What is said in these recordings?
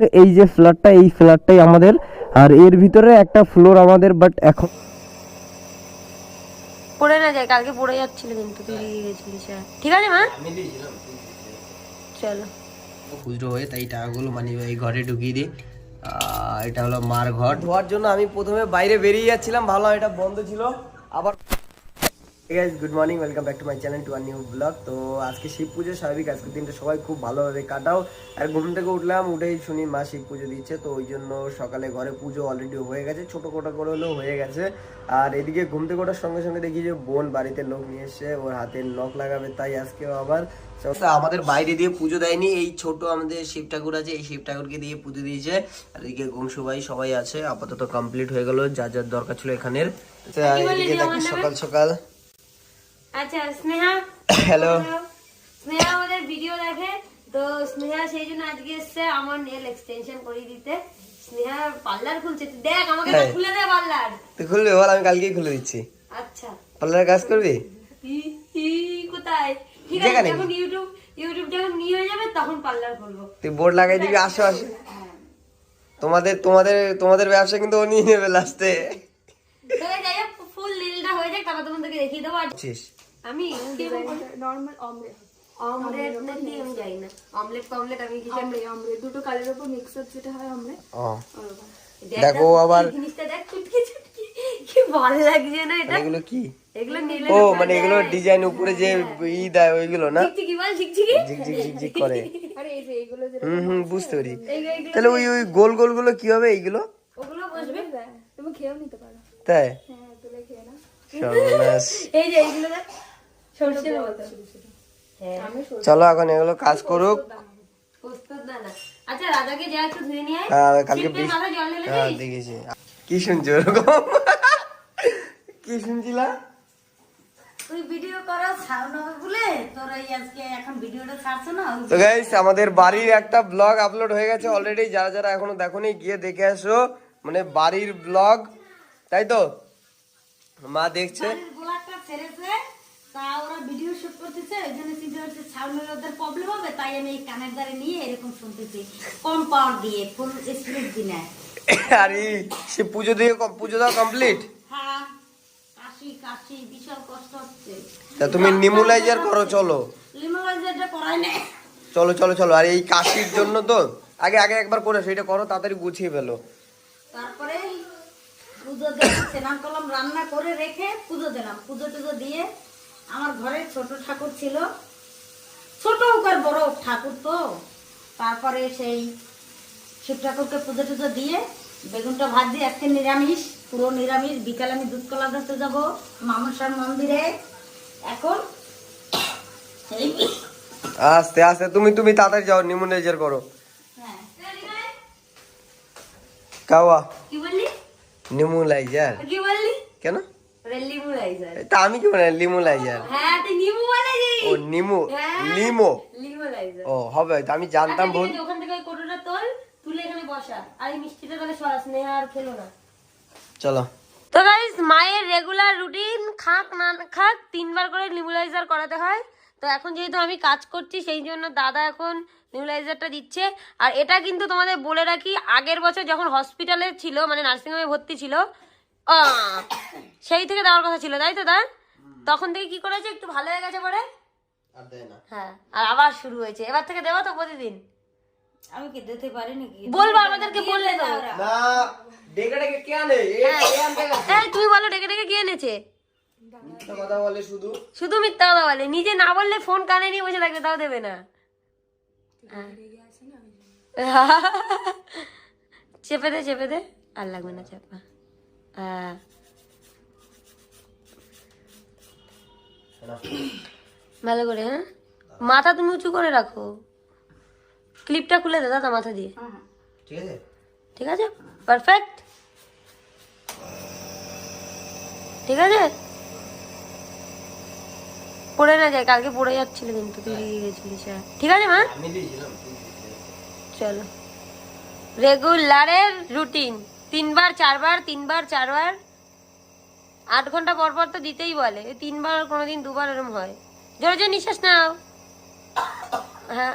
তো এই যে ফ্ল্যাটটা এই ফ্ল্যাটটাই আমাদের। আর এর ভিতরে একটা ফ্লোর আমাদের বাট এখন পড়ে না যায় কালকে পড়ে যাচ্ছিল কিন্তু তুই দিয়ে গেছিলিস হ্যাঁ। ঠিক আছে মা? চলো। খুচরো হয়ে তাই টাকাগুলো মানে এই ঘরে ঢুকিয়ে দিই। এটা হলো মার ঘর। ধোয়ার জন্য আমি প্রথমে বাইরে বেরিয়ে যাচ্ছিলাম ভালো এটা বন্ধ ছিল। আবার guys good morning welcome back to my channel to our new vlog তো আজকে শিব পুজো স্বাভাবিক আজকের দিনটা সবাই খুব ভালোভাবে কাটাও। আর ঘুম থেকে উঠলাম, উঠেই শুনি মা শিব পুজো দিচ্ছে, তো ওই জন্য সকালে ঘরে পুজো অলরেডি হয়ে গেছে, ছোটো কোটো করে হলেও হয়ে গেছে। আর এদিকে ঘুম থেকে ওঠার সঙ্গে সঙ্গে দেখি যে বোন বাড়িতে লোক নিয়ে এসছে, ওর হাতে নখ লাগাবে, তাই আজকেও আবার। আমাদের বাইরে দিয়ে পুজো দেয়নি, এই ছোট আমাদের শিব ঠাকুর আছে, এই শিব ঠাকুরকে দিয়ে পুজো দিয়েছে। আর এদিকে ঘুমসু ভাই সবাই আছে, আপাতত কমপ্লিট হয়ে গেল, যা, যার দরকার ছিল এখানের। সকাল সকাল। আচ্ছা স্নেহা। হ্যালো স্নেহা আমাদের ভিডিও দেখে। তো স্নেহা সেই জন্য আজকে এসছে আমার নেল এক্সটেনশন করিয়ে দিতে। স্নেহা পার্লার খুলছে। তুই দেখ আমাকে তো হ্যাঁ। খুলে দে পার্লার তুই খুলবি বল আমি কালকেই খুলে দিচ্ছি। আচ্ছা। পার্লারের কাজ করবি? কোথায়? ঠিক আছে যেখানে। ইউটিউব ইউটিউব যখন নিয়ে হয়ে যাবে তখন পার্লার খুলবো। তুই বোর্ড লাগাই দিবি আসো আসো। তোমাদের তোমাদের তোমাদের ব্যবসা কিন্তু ও নিয়ে নেবে লাস্টে যাই ফুল নীলটা হয়ে যাক তারপর তোমাদেরকে দেখিয়ে দেবো। আর বুঝছিস আমি নর্মাল অমলেট অমলেট নাকি আমি জানি না। অমলেট ফমলেট আমি আমলে আমলে দুটো কালের উপর মিক্সার যেটা হয় আমলে ও। দেখো আবার এই জিনিসটা দেখ চুটকি চুটকি। কি ভালো লাগছে না এটা? এগুলো কি? এগুলো নীলে ও মানে এগুলো ডিজাইন উপরে যে ই দেয় ওইগুলো না? ঝিকঝিকি বল ঝিকঝিকি। ঝিক ঝিক ঝিক ঝিক করে। আরে এই যে এইগুলো যেটা হুম হুম বুঝতে পারি। তাহলে ওই ওই গোল গোলগুলো কি হবে এইগুলো? ওগুলো বসবে। তুমি খেয়েও নিতে পারো। তাই? হ্যাঁ তুলে খেয়ে না সর্বনাশ এই যে এইগুলো দেখ। চলো এখন এগুলো কাজ করুক। প্রস্তুত না না। আচ্ছা। হ্যাঁ হ্যাঁ? দেখেছি। কি শুনছো ওরকম? কি শুনছিলা? আমাদের বাড়ির একটা ব্লগ আপলোড হয়ে গেছে অলরেডি যারা যারা এখনও দেখোনি গিয়ে দেখে আসো। মানে বাড়ির ব্লগ তাই তো? মা দেখছে। ব্লগটা ছেড়েছে। তা ওরা ভিডিও শুট করতেছে ওই জন্য চিন্তা করছে সাউন্ডের ওদের প্রবলেম হবে তাই আমি এই কানের দ্বারে নিয়ে এরকম শুনতেছি। কম পাওয়ার দিয়ে ফুল স্পিড আর সে পুজো দিয়ে পুজো কমপ্লিট হ্যাঁ কাশি কাশি বিশাল কষ্ট হচ্ছে। তা তুমি নিমুলাইজার করো চলো। লিমোলাইজারটা করাই না চলো চলো চলো আর এই কাশির জন্য তো আগে আগে একবার করে সেটা করো তাড়াতাড়ি গুছিয়ে ফেলো। তারপরে পুজো দিলাম স্নান করলাম রান্না করে রেখে পুজো দিলাম। পুজো টুজো দিয়ে আমার ঘরে ছোট ঠাকুর ছিল। ছোট হোক আর বড় ঠাকুর তো। তারপরে সেই শিব ঠাকুরকে পুজো টুজো দিয়ে বেগুনটা ভাজি আজকে নিরামিষ পুরো নিরামিষ। বিকালে আমি দুধ কলা ধরতে যাব মামসার মন্দিরে। এখন আস্তে আস্তে তুমি তুমি তাড়াতাড়ি যাও নিমুলাইজার করো হ্যাঁ। কাওয়া। কি বললি? নিমুলাইজার কি বললি? কেন? তা আমি কি বলে লিমুলাইজার? হ্যাঁ ও নিমু হ্যাঁ। লিমো। ও হবে আমি জানতাম আচ্ছা, ভুল। ওখান থেকে কোটোটা তোল তুলে এখানে বসা। আর এই মিষ্টিটা তাহলে সরাস নেহা আর খেলো না। চলো। তো গাইস মায়ের রেগুলার রুটিন খাক না খাক তিনবার করে নিউলাইজার করাতে হয়। তো এখন যেহেতু আমি কাজ করছি সেই জন্য দাদা এখন নিউলাইজারটা দিচ্ছে। আর এটা কিন্তু তোমাদের বলে রাখি আগের বছর যখন হসপিটালে ছিল মানে নার্সিংহোমে ভর্তি ছিল সেই থেকে দেওয়ার কথা ছিল তাই তো দা তখন থেকে কি করেছে? একটু ভালো হয়ে গেছে পরে? আর হ্যাঁ আর আবার শুরু হয়েছে। এবার থেকে দেবো তো প্রতিদিন। আমি কি দিতে পারি নাকি বলব আমাদেরকে বললে তো। না ডেকে ডেকে কে আনে? গেছে। এই তুমি বলো ডেকে ডেকে কে এনেছে? মিথ্যা কথা বলে শুধু। শুধু মিথ্যা কথা বলে। নিজে না বললে ফোন কানে নিয়ে বসে থাকবে তাও দেবে না। চেপে দে চেপে দে। আর লাগবে না চাপা। হ্যাঁ ভালো করে হ্যাঁ? মাথা তুমি উঁচু করে রাখো। ক্লিপটা খুলে দে দাদা মাথা দিয়ে। ঠিক আছে? ঠিক আছে? পারফেক্ট? ঠিক আছে? পড়ে না যায় কালকে পড়ে যাচ্ছিল কিন্তু তুই দিয়ে গেছিলিস হ্যাঁ। ঠিক আছে মা? চলো। রেগুলারের রুটিন। তিনবার চারবার তিনবার চারবার। আট ঘণ্টা পর পর তো দিতেই বলে। এই তিনবার কোনোদিন দুবার এরম হয়। জোরে জোরে নিঃশ্বাস নাও। হ্যাঁ।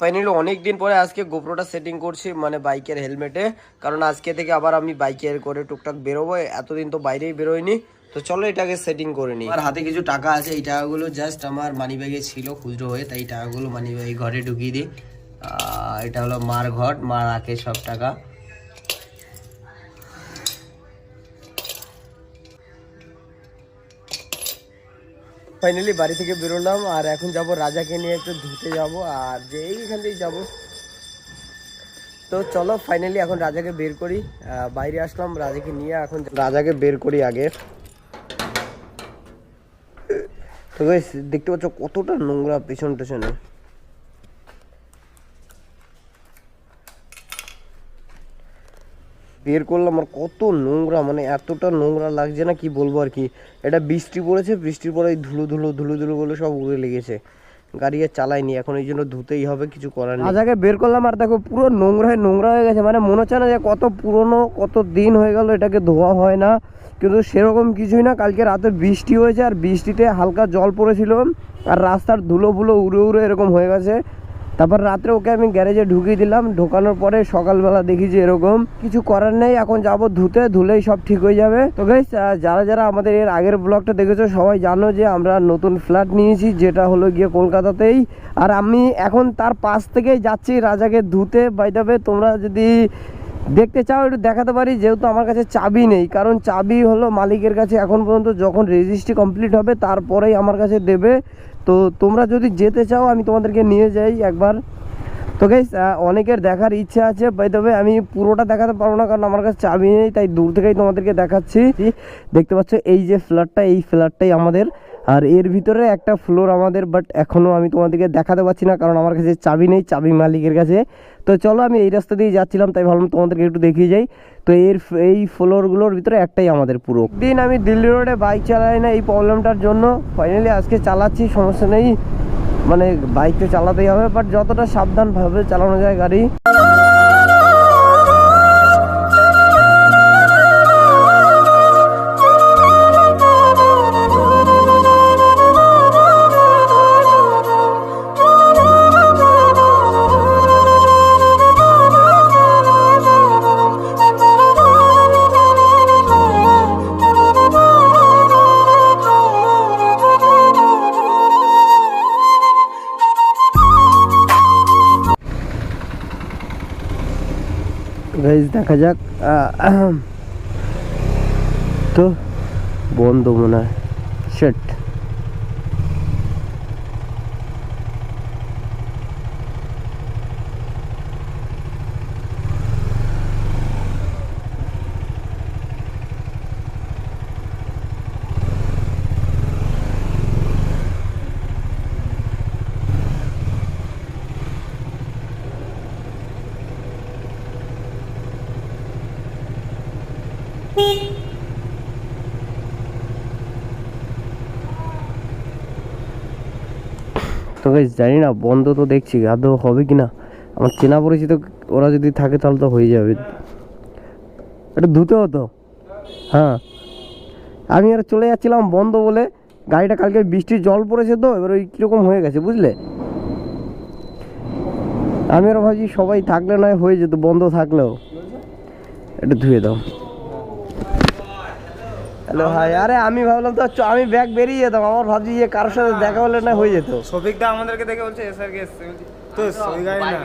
ফাইনালি অনেক দিন পরে আজকে গোপ্রোটা সেটিং করছি মানে বাইকের হেলমেটে কারণ আজকে থেকে আবার আমি বাইকের করে টুকটাক বেরোবো। এতদিন তো বাইরেই বেরোয়নি তো চলো এটাকে সেটিং করে নিই। আমার হাতে কিছু টাকা আছে এই টাকাগুলো জাস্ট আমার মানি ব্যাগে ছিল খুচরো হয়ে তাই টাকাগুলো মানি ব্যাগ ঘরে ঢুকিয়ে দিই। এটা হলো মার ঘর মা রাখে সব টাকা। ফাইনালি বাড়ি থেকে বেরোলাম, আর এখন যাব রাজাকে নিয়ে একটু ধুতে যাব, আর যে এইখান থেকে যাব। তো চলো ফাইনালি এখন রাজাকে বের করি। বাইরে আসলাম, রাজাকে নিয়ে এখন রাজাকে বের করি আগে। তো দেখতে পাচ্ছ কতটা নোংরা পেছন টেছনে বের করলাম আর কত নোংরা মানে এতটা নোংরা লাগছে না, কি বলব আর কি? এটা বৃষ্টি পড়েছে, বৃষ্টির পরে এই ধুলো ধুলো ধুলো ধুলো গুলো সব উড়ে লেগেছে। গাড়ি আর চালাইনি, এখন এই জন্য ধুতেই হবে, কিছু করার নেই। আজাকে বের করলাম আর দেখো পুরো নোংরা হয়ে নোংরা হয়ে গেছে মানে মনে হচ্ছে না যে কত পুরনো, কত দিন হয়ে গেল এটাকে ধোয়া হয় না। কিন্তু সেরকম কিছুই না, কালকে রাতে বৃষ্টি হয়েছে, আর বৃষ্টিতে হালকা জল পড়েছিল, আর রাস্তার ধুলো ফুলো উড়ে উড়ে এরকম হয়ে গেছে। তারপর রাত্রে ওকে আমি গ্যারেজে ঢুকিয়ে দিলাম। ঢোকানোর পরে সকালবেলা দেখি যে এরকম কিছু করার নেই। এখন যাব ধুতে, ধুলেই সব ঠিক হয়ে যাবে। তো গাইস যারা যারা আমাদের এর আগের ব্লগটা দেখেছ, সবাই জানো যে আমরা নতুন ফ্ল্যাট নিয়েছি, যেটা হলো গিয়ে কলকাতাতেই। আর আমি এখন তার পাশ থেকেই যাচ্ছি রাজাকে ধুতে। বাইদাবে তোমরা যদি দেখতে চাও, একটু দেখাতে পারি? যেহেতু আমার কাছে চাবি নেই, কারণ চাবি হলো মালিকের কাছে এখন পর্যন্ত যখন রেজিস্ট্রি কমপ্লিট হবে, তারপরেই আমার কাছে দেবে। তো তোমরা যদি যেতে চাও, আমি তোমাদেরকে নিয়ে যাই একবার। তো গাইস অনেকের দেখার ইচ্ছা আছে বাই তবে আমি পুরোটা দেখাতে পারব না, কারণ আমার কাছে চাবি নেই, তাই দূর থেকেই তোমাদেরকে দেখাচ্ছি। দেখতে পাচ্ছ, এই যে ফ্ল্যাটটা, এই ফ্ল্যাটটাই আমাদের। আর এর ভিতরে একটা ফ্লোর আমাদের বাট এখনও আমি তোমাদেরকে দেখাতে পারছি না, কারণ আমার কাছে চাবি নেই, চাবি মালিকের কাছে। তো চলো, আমি এই রাস্তা দিয়ে যাচ্ছিলাম, তাই ভাবলাম তোমাদেরকে একটু দেখিয়ে যাই। তো এর এই ফ্লোরগুলোর ভিতরে একটাই আমাদের পুরো। দিন আমি দিল্লি রোডে বাইক চালাই না, এই প্রবলেমটার জন্য। ফাইনালি আজকে চালাচ্ছি, সমস্যা নেই। মানে বাইকটা চালাতেই হবে বাট যতটা সাবধানভাবে চালানো যায় গাড়ি। গাইজ দেখা যাক তো বন্ধ মনে হয়। শেট তো গাইজ জানি না, বন্ধ তো দেখছি, আদৌ হবে কি না আমার চেনা পরিচিত ওরা যদি থাকে তাহলে তো হয়ে যাবে। এটা ধুতে হতো। হ্যাঁ। আমি আর চলে যাচ্ছিলাম বন্ধ বলে, গাড়িটা কালকে বৃষ্টির জল পড়েছে তো, এবার ওই কীরকম হয়ে গেছে, বুঝলে? আমি আর ভাবছি সবাই থাকলে নয়, হয়ে যেত, বন্ধ থাকলেও। একটু ধুয়ে দাও। হ্যালো হাই আরে আমি ভাবলাম তো আমি ব্যাগ বেরিয়ে যেতাম। আমার ভাবছি যে কারোর সাথে দেখা হলে না হয়ে যেত। আমাদেরকে দেখে বলছে এসআর কে এসছে। তো ওই গাড়ি না।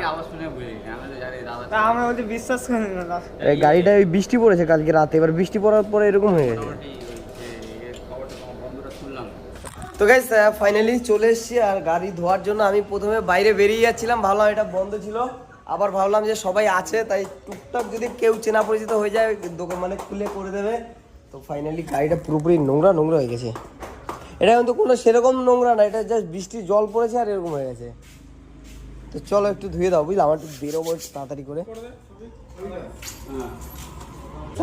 তা আমরা বলছি বিশ্বাস করি না এই গাড়িটা ওই বৃষ্টি পড়েছে কালকে রাতে। এবার বৃষ্টি পড়ার পরে এরকম হয়ে গেছে। তো গাইস ফাইনালি চলে এসেছি আর গাড়ি ধোয়ার জন্য আমি প্রথমে বাইরে বেরিয়ে যাচ্ছিলাম। ভালো এটা বন্ধ ছিল। আবার ভাবলাম যে সবাই আছে তাই টুকটাক যদি কেউ চেনা পরিচিত হয়ে যায় দোকান মানে খুলে করে দেবে। তো ফাইনালি গাড়িটা পুরোপুরি নোংরা নোংরা হয়ে গেছে। এটা কিন্তু কোনো সেরকম নোংরা না, এটা জাস্ট বৃষ্টির জল পড়েছে আর এরকম হয়ে গেছে। তো চলো একটু ধুয়ে দাও, বুঝলে? আমার একটু বেরোবো তাড়াতাড়ি করে।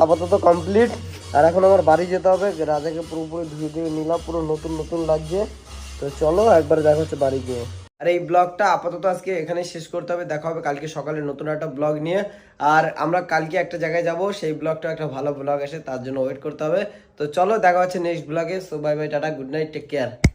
আপাতত কমপ্লিট আর এখন আমার বাড়ি যেতে হবে, রাজাকে পুরোপুরি ধুয়ে দিয়ে নিলাম, পুরো নতুন নতুন লাগছে। তো চলো একবার দেখা হচ্ছে বাড়ি গিয়ে। আর এই ব্লগটা আপাতত আজকে এখানে শেষ করতে হবে। দেখা হবে কালকে সকালে নতুন একটা ব্লগ নিয়ে। আর আমরা কালকে একটা জায়গায় যাব, সেই ব্লগটা একটা ভালো ব্লগ আসে, তার জন্য ওয়েট করতে হবে। তো চলো, দেখা হচ্ছে নেক্সট ব্লগে so bye bye tata good night take care